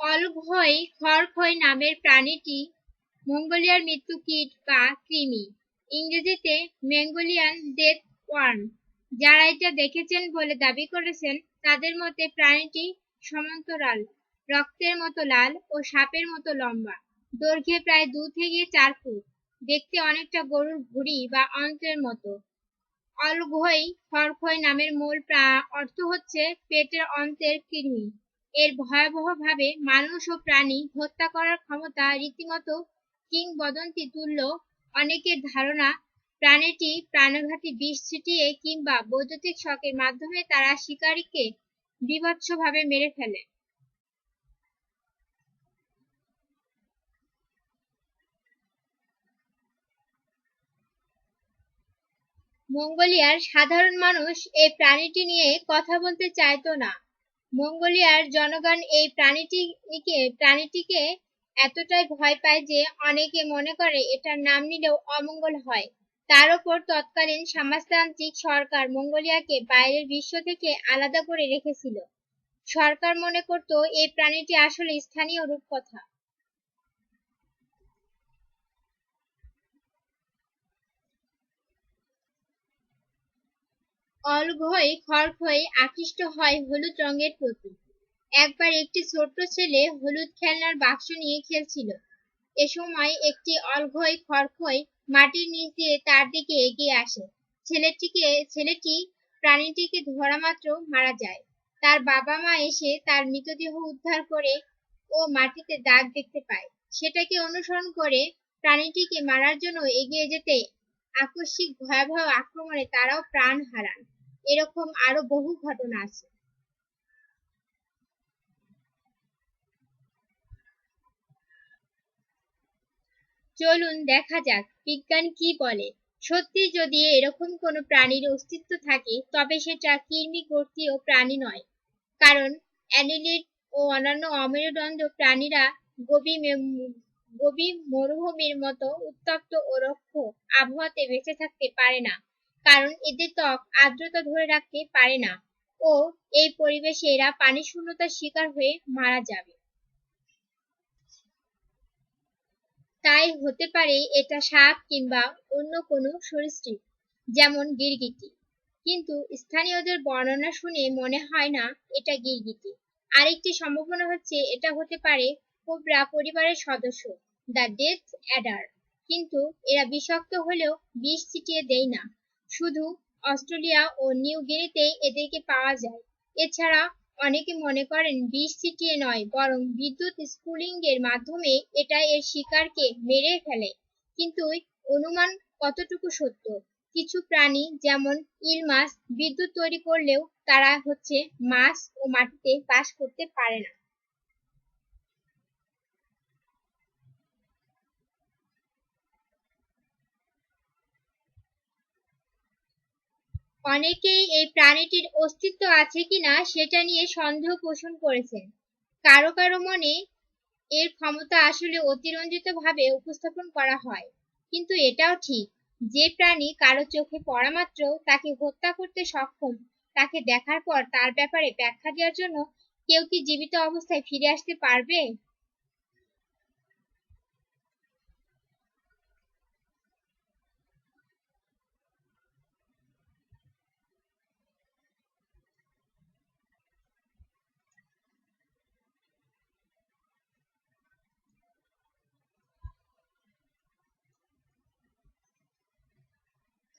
অলঘই খড়খই নামের প্রাণীটি মঙ্গোলিয়ার মৃত্যু কীট বা কৃমি। ইংরেজিতে ম্যাঙ্গোলিয়ান ডেথ ওয়ার্ম, যারা এটা দেখেছেন বলে দাবি করেছেন, তাদের মতে প্রাণীটি সমান্তরাল, রক্তের মতো লাল ও সাপের মতো লম্বা। দৈর্ঘ্যে প্রায় দু থেকে চার ফুট। দেখতে অনেকটা গরুর ভুড়ি বা অন্ত্রের মতো। অলঘই খড়খই নামের মূল অর্থ হচ্ছে পেটের অন্তের কৃমি। এর ভয়াবহভাবে মানুষ ও প্রাণী হত্যা করার ক্ষমতা রীতিমতো কিংবদন্তি তুল্য। অনেকের ধারণা, প্রাণীটি প্রাণঘাতী বিষ ছিটিয়ে কিংবা বৈদ্যুতিক শকের মাধ্যমে তারা শিকারীকে বিভৎসভাবে মেরে ফেলে। মঙ্গোলিয়ার সাধারণ মানুষ এই প্রাণীটি নিয়ে কথা বলতে চাইতো না। মঙ্গোলিয়ার জনগণ এই প্রাণীটিকে প্রাণীটিকে এতটাই ভয় পায় যে অনেকে মনে করে এটার নাম নিলেও অমঙ্গল হয়। তার ওপর তৎকালীন সমাজতান্ত্রিক সরকার মঙ্গোলিয়াকে বাইরের বিশ্ব থেকে আলাদা করে রেখেছিল। সরকার মনে করত এই প্রাণীটি আসলে স্থানীয় রূপকথা। অলঘই খড়খই আকৃষ্ট হয় হলুদ রঙের প্রতি একবার একটি ছোট্ট ছেলে হলুদ খেলনার বাক্স নিয়ে খেলছিল। এ সময় একটি অলঘই খড়খই মাটির নিচ দিয়ে তার দিকে এগিয়ে আসে। ছেলেটিকে, ছেলেটি প্রাণীটিকে ধরা মাত্র মারা যায়। তার বাবা মা এসে তার মৃতদেহ উদ্ধার করে ও মাটিতে দাগ দেখতে পায়। সেটাকে অনুসরণ করে প্রাণীটিকে মারার জন্য এগিয়ে যেতে আকস্মিক ভয়াবহ আক্রমণে তারাও প্রাণ হারান। এরকম আরও বহু ঘটনা আছে। চলুন দেখা যাক বিজ্ঞান কি বলে। সত্যি যদি এরকম কোনো প্রাণীর অস্তিত্ব থাকে, তবে সেটা কৃমি গোষ্ঠীয় প্রাণী নয়। কারণ অ্যানিলিড ও অন্যান্য অমেরুদণ্ড প্রাণীরা গভীর গভীর মরুভূমির মতো উত্তপ্ত ও রক্ষ আবহাওয়াতে বেঁচে থাকতে পারে না। কারণ এদের ত্বক আর্দ্রতা ধরে রাখতে পারে না ও এই পরিবেশে এরা পানি শূন্যতার শিকার হয়ে মারা যাবে। তাই হতে পারে এটা সাপ কিংবা অন্য কোনো সরীসৃপ, যেমন গিরগিটি। কিন্তু স্থানীয়দের বর্ণনা শুনে মনে হয় না এটা গিরগিটি। আরেকটি সম্ভাবনা হচ্ছে এটা হতে পারে কোবরা পরিবারের সদস্য, দ্য ডেথ অ্যাডার। কিন্তু এরা বিষাক্ত হলেও বিষ ছিটিয়ে দেয় না। শুধু অস্ট্রেলিয়া ও নিউ গিনিতেই এদেরকে পাওয়া যায়। এছাড়া অনেকে মনে করেন বিষ ছিটিয়ে নয়, বরং বিদ্যুৎ স্পুলিং এর মাধ্যমে এটা এর শিকারকে মেরে ফেলে। কিন্তু অনুমান কতটুকু সত্য? কিছু প্রাণী যেমন ইল মাছ বিদ্যুৎ তৈরি করলেও তারা হচ্ছে মাছ ও মাটিতে বাস করতে পারে না। অনেকেই এই প্রাণীটির অস্তিত্ব আছে কিনা সেটা নিয়ে সন্দেহ পোষণ করেছেন। কারও কারও মনে এর ক্ষমতা আসলে অতিরঞ্জিতভাবে উপস্থাপন করা হয়, কিন্তু এটাও ঠিক। যে প্রাণী কারও চোখে পড়া মাত্র তাকে হত্যা করতে সক্ষম, তাকে দেখার পর তার ব্যাপারে ব্যাখ্যা দেওয়ার জন্য কেউ কি জীবিত অবস্থায় ফিরে আসতে পারবে?